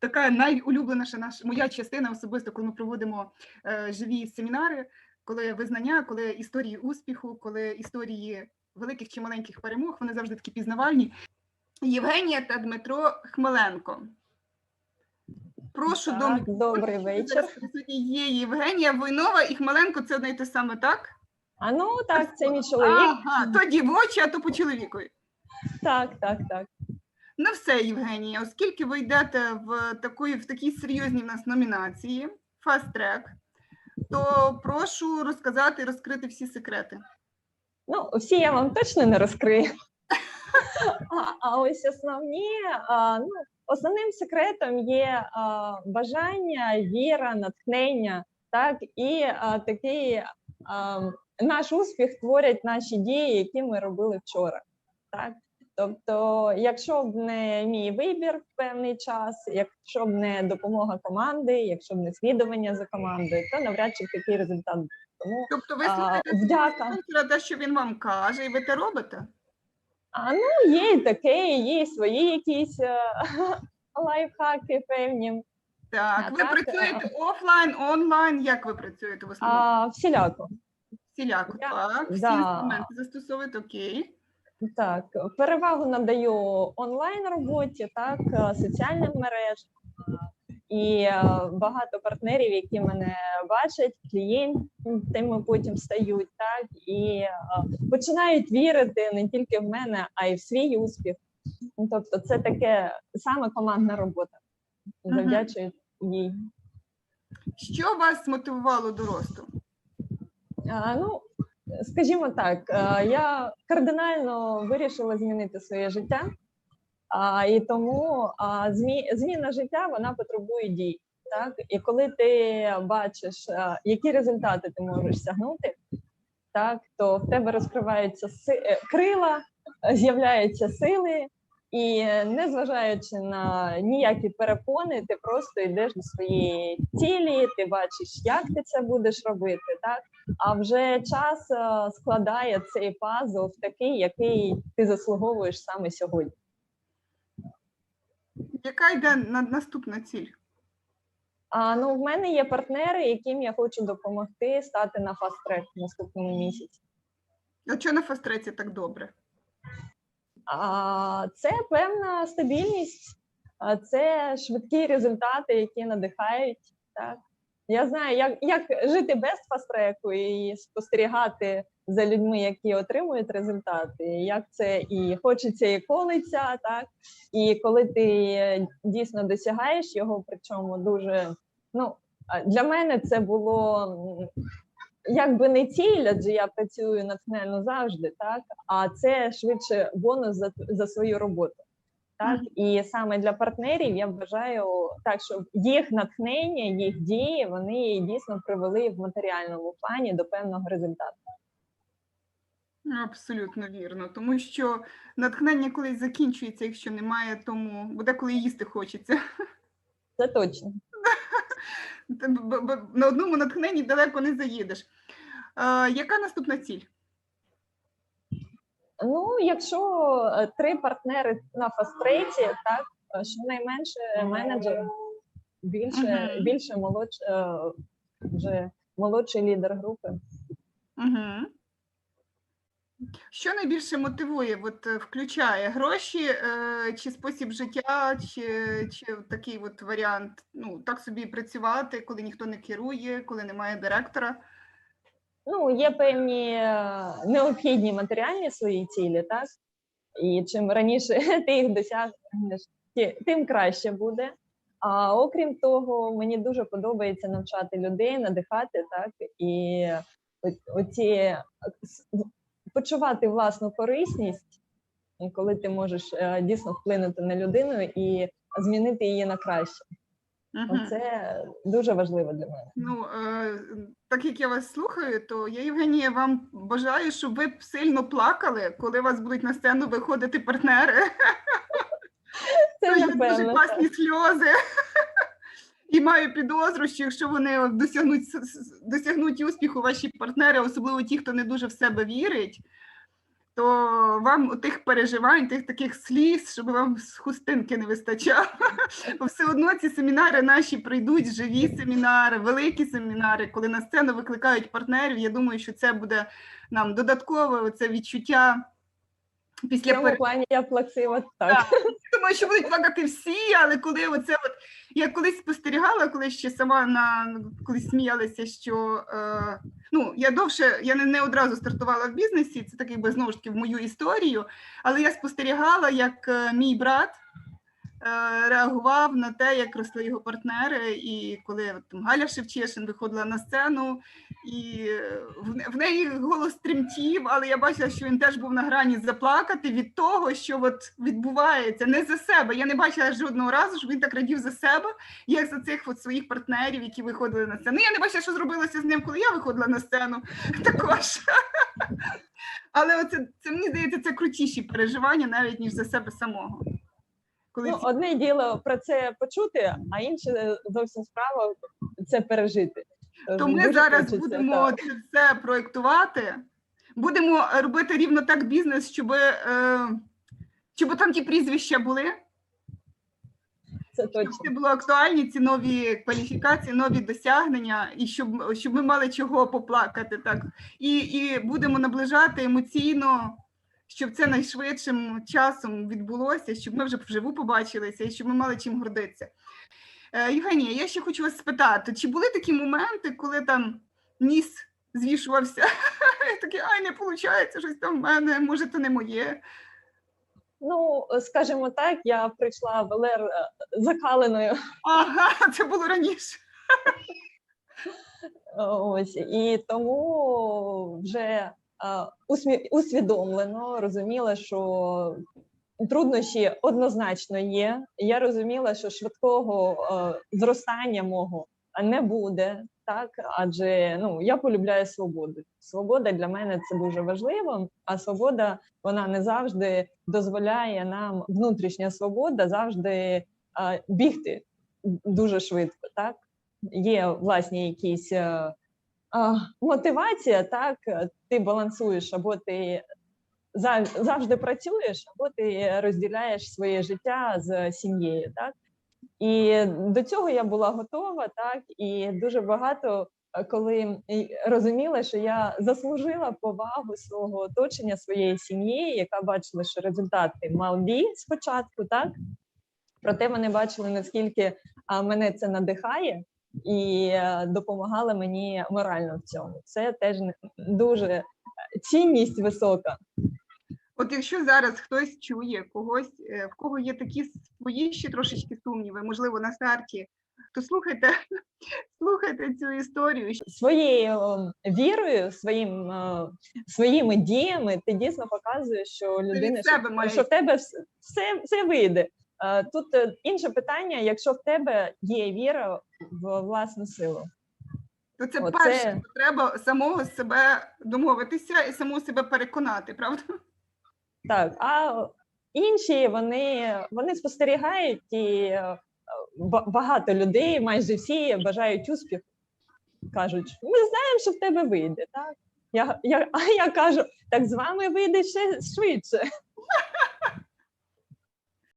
така найулюбленіша наша моя частина особисто, коли ми проводимо е, живі семінари, коли визнання, коли історії успіху, коли історії великих чи маленьких перемог, вони завжди такі пізнавальні. Євгенія та Дмитро Хмеленко. Прошу Так, до добрий вечір. Є Євгенія Войнова і Хмеленко це одне й те саме, так? А ну так, це мій чоловік. Ага, то дівочі, а то по чоловікові. Так, так, так. Ну все, Євгенія, оскільки ви йдете в такої в такій серйозній в нас номінації Track, то прошу розказати і розкрити всі секрети. Ну, всі я вам точно не розкрию. А, а ось основні, а, ну, основним секретом є а, бажання, віра, натхнення, так, і а, такий а, наш успіх творять наші дії, які ми робили вчора. Так? Тобто, якщо б не мій вибір в певний час, якщо б не допомога команди, якщо б не слідування за командою, то навряд чи такий результат. був. Тому Тобто ви слухаєте спонсора те, що він вам каже, і ви те робите? А ну є і таке, є і свої якісь е, лайфхаки певні. Так, А ви так, працюєте офлайн, онлайн. Як ви працюєте в основному? А всіляко. Всіляко, так. Всі да. інструменти застосовуєте, окей. Так, перевагу надаю онлайн роботі, так, е, соціальним мережам. І е, багато партнерів, які мене бачать, клієнтами потім стають, так і е, починають вірити не тільки в мене, а й в свій успіх. Ну, Тобто, це таке саме командна робота. Завдячую їй. Що вас мотивувало до росту? А, ну, скажімо так, е, я кардинально вирішила змінити своє життя, і тому зміна життя вона потребує дій. Так? І коли ти бачиш, е, які результати ти можеш сягнути, так, то в тебе розкриваються си, е, крила, з'являються сили, і е, незважаючи на ніякі перепони, ти просто йдеш до своєї цілі, ти бачиш, як ти це будеш робити, так? А вже час е, складає цей пазл в такий, який ти заслуговуєш саме сьогодні. Яка йде на наступна ціль? А ну в мене є партнери, яким я хочу допомогти стати на фаст-трек в наступному місяці. А чого на фастреці так добре? Це певна стабільність, це швидкі результати, які надихають. Так я знаю, як, як жити без фаст-треку і спостерігати за людьми, які отримують результати. Як це і хочеться, і колиться, так і коли ти дійсно досягаєш його, причому дуже ну для мене це було якби не ціль, адже я працюю натхненно завжди, так а це швидше бонус за, за свою роботу. Так, і саме для партнерів я вважаю так, щоб їх натхнення, їх дії вони дійсно привели в матеріальному плані до певного результату. Абсолютно вірно, тому що натхнення колись закінчується, якщо немає, тому буде коли їсти хочеться. Це точно. На одному натхненні далеко не заїдеш. Е, яка наступна ціль? Ну, якщо е, три партнери на фастрейті, так е, щонайменше менеджер, більше, Мгм. більше молодш, вже молодший лідер групи. Угу. Що найбільше мотивує? От, е, включає гроші, е, чи спосіб життя, чи, чи такий от варіант, ну, так собі працювати, коли ніхто не керує, коли немає директора. Ну, є певні е, необхідні матеріальні свої цілі, так? І чим раніше ти їх досягнеш, тим краще буде. А окрім того, мені дуже подобається навчати людей, надихати, так і оці е, почувати власну корисність, коли ти можеш е, дійсно вплинути на людину і змінити її на краще. Мгм. Це дуже важливо для мене. Ну, е, так як я вас слухаю, то я, Євгенія, вам бажаю, щоб ви б сильно плакали, коли у вас будуть на сцену виходити партнери. Це є дуже класні сльози. І маю підозру, що якщо вони досягнуть, досягнуть успіху, ваші партнери, особливо ті, хто не дуже в себе вірить, то вам тих переживань, тих таких сліз, щоб вам з хустинки не вистачало. Бо все одно ці семінари наші прийдуть, живі семінари, великі семінари, коли на сцену викликають партнерів. Я думаю, що це буде нам додаткове це відчуття В після цьому пере- плані я плаксива так. Думаю, що будуть плакати всі, але коли оце от я колись спостерігала, коли ще сама на колись сміялася, що е, ну я довше я не, не одразу стартувала в бізнесі, це такий би знову ж таки в мою історію, але я спостерігала, як е, мій брат реагував на те, як росли його партнери, і коли там Галя Шевчешин виходила на сцену, і е, в, в неї голос тремтів, але я бачила, що він теж був на грані заплакати від того, що от відбувається не за себе. Я не бачила жодного разу, щоб він так радів за себе, як за цих от своїх партнерів, які виходили на сцену. Ну, я не бачила, що зробилося з ним, коли я виходила на сцену також. Але оце це мені здається, це крутіші переживання навіть ніж за себе самого. Коли Ну, одне діло про це почути, а інше зовсім справа це пережити. То Дуже ми зараз хочеться, будемо це все проєктувати, будемо робити рівно так бізнес, щоб, е, щоб там ті прізвища були, Це щоб це було актуальні, ці нові кваліфікації, нові досягнення, і щоб, щоб ми мали чого поплакати. Так. І, і будемо наближати емоційно, щоб це найшвидшим часом відбулося, щоб ми вже вживу побачилися і щоб ми мали чим гордитися. Е, Євгенія, я ще хочу вас спитати, чи були такі моменти, коли там ніс звішувався? Такі, ай, не виходить, щось там в мене, може, це не моє. Ну, скажімо так, я прийшла в ЛР е, закаленою Ага, це було раніше. Ось і тому вже усвідомлено розуміла, що труднощі однозначно є. Я розуміла, що швидкого е, зростання мого не буде. Так, адже ну я полюбляю свободу. Свобода для мене це дуже важливо. А свобода вона не завжди дозволяє нам внутрішня свобода завжди е, бігти дуже швидко. Так є власні якісь е, а, мотивація, так ти балансуєш, або ти завжди працюєш, або ти розділяєш своє життя з сім'єю. Так і до цього я була готова, так і дуже багато. е, Коли розуміла, що я заслужила повагу свого оточення, своєї сім'ї, яка бачила, що результати малі спочатку, так проте вони бачили наскільки мене це надихає, і е, допомагали мені морально в цьому. Це теж дуже е, цінність висока. От якщо зараз хтось чує когось, е, в кого є такі свої ще трошечки сумніви, можливо, на старті, то слухайте, слухайте цю історію. Своєю вірою, своїм, своїми діями ти дійсно показуєш, що людина що, що в тебе вс- все, все вийде. Е, Тут е, інше питання: якщо в тебе є віра в власну силу, То це Оце- перше, треба самого себе домовитися і самого себе переконати, правда? Так, а інші вони, вони спостерігають і е, багато людей, майже всі бажають успіху. Кажуть, ми знаємо, що в тебе вийде. Так? Я, я, а я кажу, так з вами вийде ще швидше.